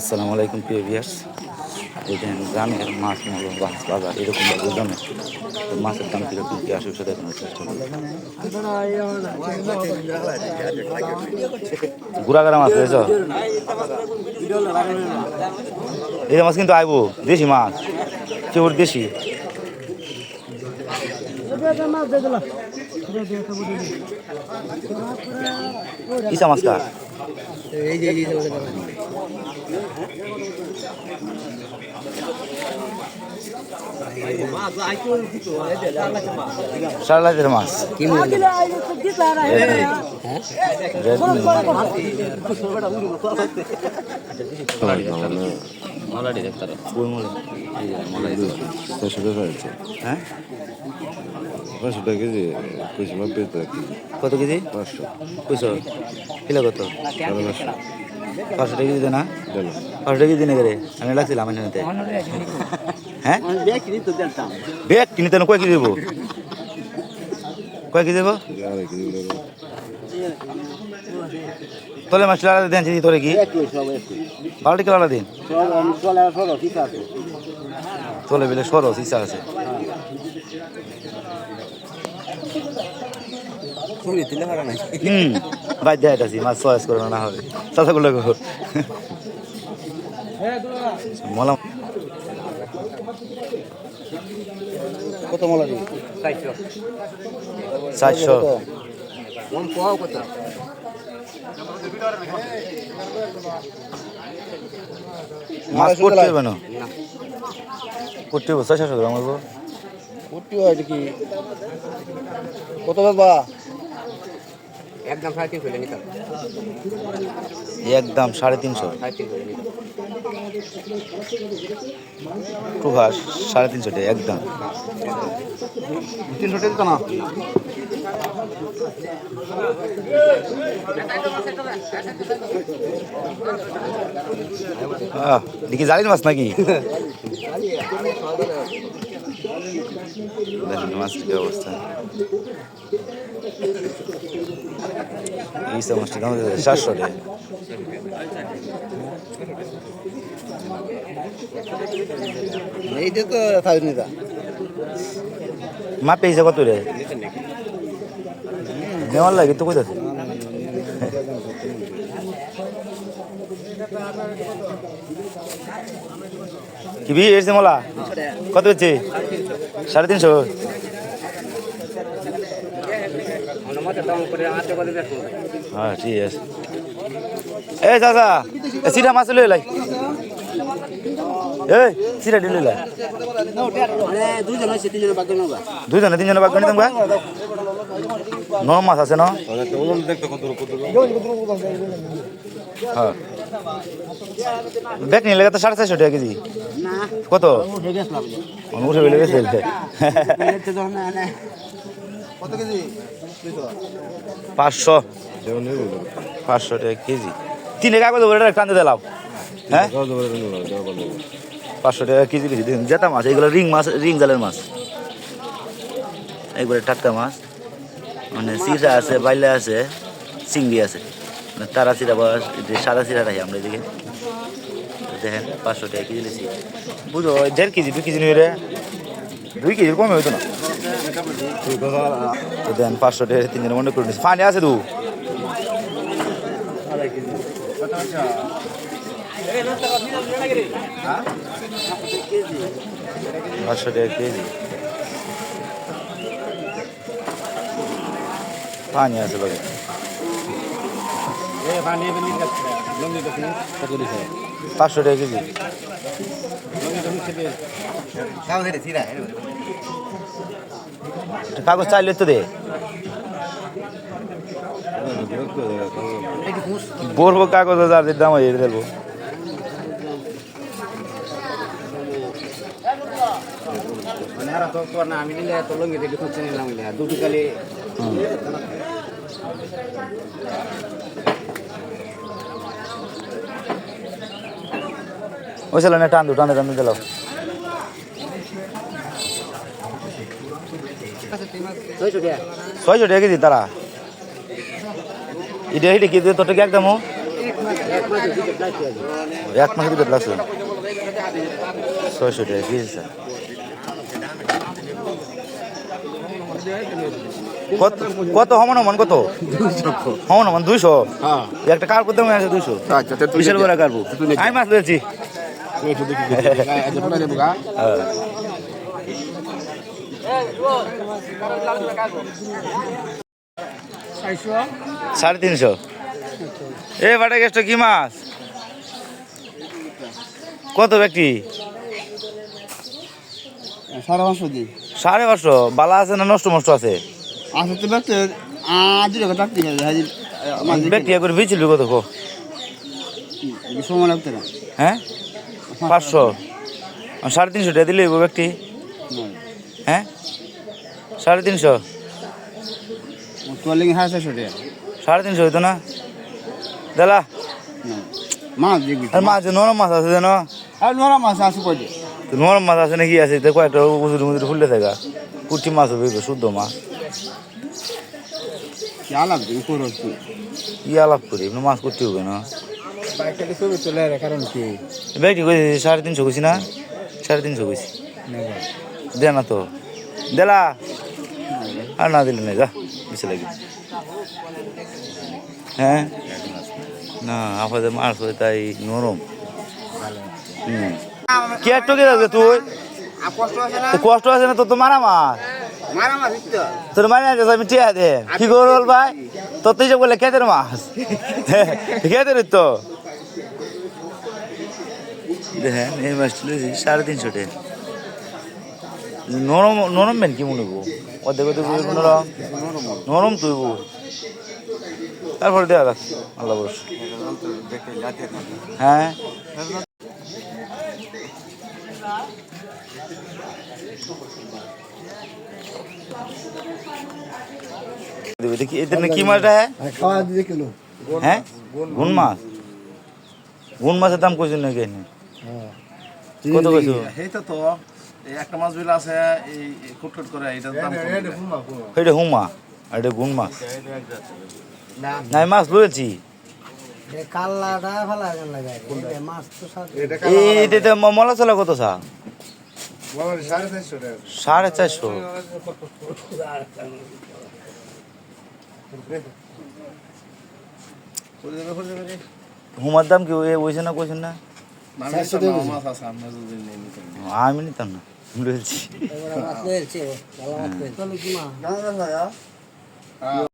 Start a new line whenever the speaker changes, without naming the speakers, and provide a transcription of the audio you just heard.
আসসালামু আলাইকুম, প্রিয় ভিয়ার্স দেখেন গ্রামের মাছ মূল্য মাছ বাজার, এরকম বুঝলামে মাছের দাম কীরকম, কী আসে সেটা দেখানোর চেষ্টা করব গুড়াগাড়া মাছ পেয়েছ এই মাছ কিন্তু আইবো, দেশি মাছ কেবল দেশি। ইসা মাছ কার? সারা লাইটের মাছ। রেড মলাডি দেখতার হ্যাঁ?
পাঁচশো টাকা কেজি মাপ
কত কেজি?
পাঁচশো।
কইছো কিলো কত?
সাড়ে পাঁচশো।
পাঁচশো টাকা কেজি দে না? পাঁচশো টাকা দিনে করে আমি লাগছিলাম এখানে হ্যাঁ? বেগ কিনিতে না কয় কেজি দেবো? কয় কেজি দেবো? তোলে মাছ লাড়া দেন চিনি তোরে কি? বারোটি কিলো দিন। তোলে বেলে সরস ইচ্ছা আছে। হুম দেয় আছি মাছ চয়েস করে না হবে চাষা করলে গো। মলাম
কত মলা দিবি?
চারশো।
মন পোয়াও কত?
মাছ করতে হবে না? করতে হবে ছয়শো গ্রাম
কুটি হয় কি কত বাবা একদম সাড়ে তিনশো নিতাম
একদম সাড়ে তিনশো।
সাড়ে তিনশো নিতাম
প্রভাস সাড়ে তিনশো টাকা একদম।
তিনশো টাকা না
দেখি জালিন মাছ নাকি? মাছটির কি অবস্থা? এই সব মাছটির দাম হচ্ছে সাতশো টাকা
এইটা তো সাড়ে নিতা
মা পেয়েছে কত রে নেওয়ার লাগে তো কোথাছে কি বি এসছে মোলা কত হচ্ছে সাড়ে তিনশো হ্যাঁ ঠিক আছে। এই চাচা সিটা মাছ লই লাই এই সিটা লাই
নেবা
দুইজনে, তিনজনে বাগ নিতাম গা। ন মাছ আছে ন? হ্যাঁ। নিয়ে লেগে তো সাড়ে চারশো টাকা কেজি। কত?
উঠে
গেছে।
কত কেজি?
পাঁচশো। পাঁচশো টাকা কেজি। তিনে কাগজ বলে টানতে দিলাম হ্যাঁ? পাঁচশো টাকা কেজি বেশি দিন জেতা মাছ এগুলো রিং মাছ, রিং জালের মাছ। একবারে টাটকা মাছ। মানে চিরা আছে, বাইলা আছে, চিংড়ি আছে। মানে তারা চিরা বা সাদা চিরা রাখি আমরা এদিকে। দেখেন, পাঁচশো টাকা কেজি লিছি। বুঝো, দেড় কেজি, দুই কেজি নিয়ে দুই কেজির কমে হইতো না। দেন পাঁচশো টাকা তিনজনে মনে করে নিচ্ছি পানি আছে দু। পাঁচশো টাকা কেজি। পানি আছে বাকি। পাঁচশো টাকা কেজি। কাগজ চাইলে তো দে। বলব কাগজ যার দাম এর দেবো
মানে আমি নিলে তো লঙ্গি দেখে খুঁজছে নিলাম দুটো কালি
ওই ছিল না টান দু টানে টানে দিলাম
ছয়শো টাকা
টাকা কেজি তারা। এটা এটা কি তোরটা কি একদম
এক
মাসের ভিতরে লাগছে। ছয়শো টাকা কেজি স্যার। কত কত হমনমান কত? হমনমান দুইশো?
হ্যাঁ।
একটা কার করতে আছে দুইশো?
আচ্ছা
বিশাল বড় কারবো আমি মাছ ধরেছি। সাড়ে তিনশো। এ বাটা গেছটা কি মাছ? কত ব্যক্তি?
সাড়ে পাঁচশো। দিই
সাড়ে পাঁচশো বালা আছে না নষ্ট মষ্ট আছে?
আসলে তো ব্যক্তি আজ
ব্যক্তি করে বিছিল কত কো?
সময় লাগতে না
হ্যাঁ? পাঁচশো। সাড়ে তিনশো টাকা দিলে ব্যক্তি? হ্যাঁ? সাড়ে তিনশো?
তোর লেগে সাড়ে চারশো টাকা।
সাড়ে তিনশো হইতো না? দাদা।
মাছ
মাছ নরম মাছ আছে যেন
আর নোরা মাছ আছে কই
নরম মাছ আছে নাকি? আছে তো কয়েকটা উজুর মুজুর ফুললে থাকা পুটি মাছ হবে শুদ্ধ মাছ।
কি আলাপ করি?
মাছ করতে হবে না।
বাইকটা ছবি তোলে কারণ কি?
ব্যাগটি কইছি সাড়ে তিনশো কইছি না? সাড়ে তিনশো কইছি। দে না তো। দেলা আর না দিলে না যা বেশি লাগে হ্যাঁ? না আপাতত মাছ হয় তাই নরম। হুম কে টকে যাবে তুই?
কষ্ট আছে না?
তো কষ্ট আছে না তোর তো মারা মাছ তোর মানে আছে আমি টিয়া দে। কি করব ভাই? তোর তো যে বলে কেদের মাছ। কেদের তো দেখেন এই মাছটা লইছি সাড়ে তিনশো টাকা। নরম নরম বেন কি মনে করব? অর্ধেক অর্ধেক নরম। নরম তুই তারপরে দেওয়া যাক আল্লাহ বস হ্যাঁ। দেখি এদের কি মাছটা হ্যাঁ?
খাওয়া দিতে কিলো
হ্যাঁ? গুন মাছ। গুন মাছের দাম কইছেন নাকি? কত কইছো?
তো একটা মাছ বিল আছে এই কুটকুট করে দাম
এটা হুমা এটা গুন মাছ। না আমি মাছ লয়েছি মলা চলা কত সা
সাড়ে চারশো।
হুমার দাম কি ওই ওইছে না কইছেন না?
আমি
নিতাম না লয়েছি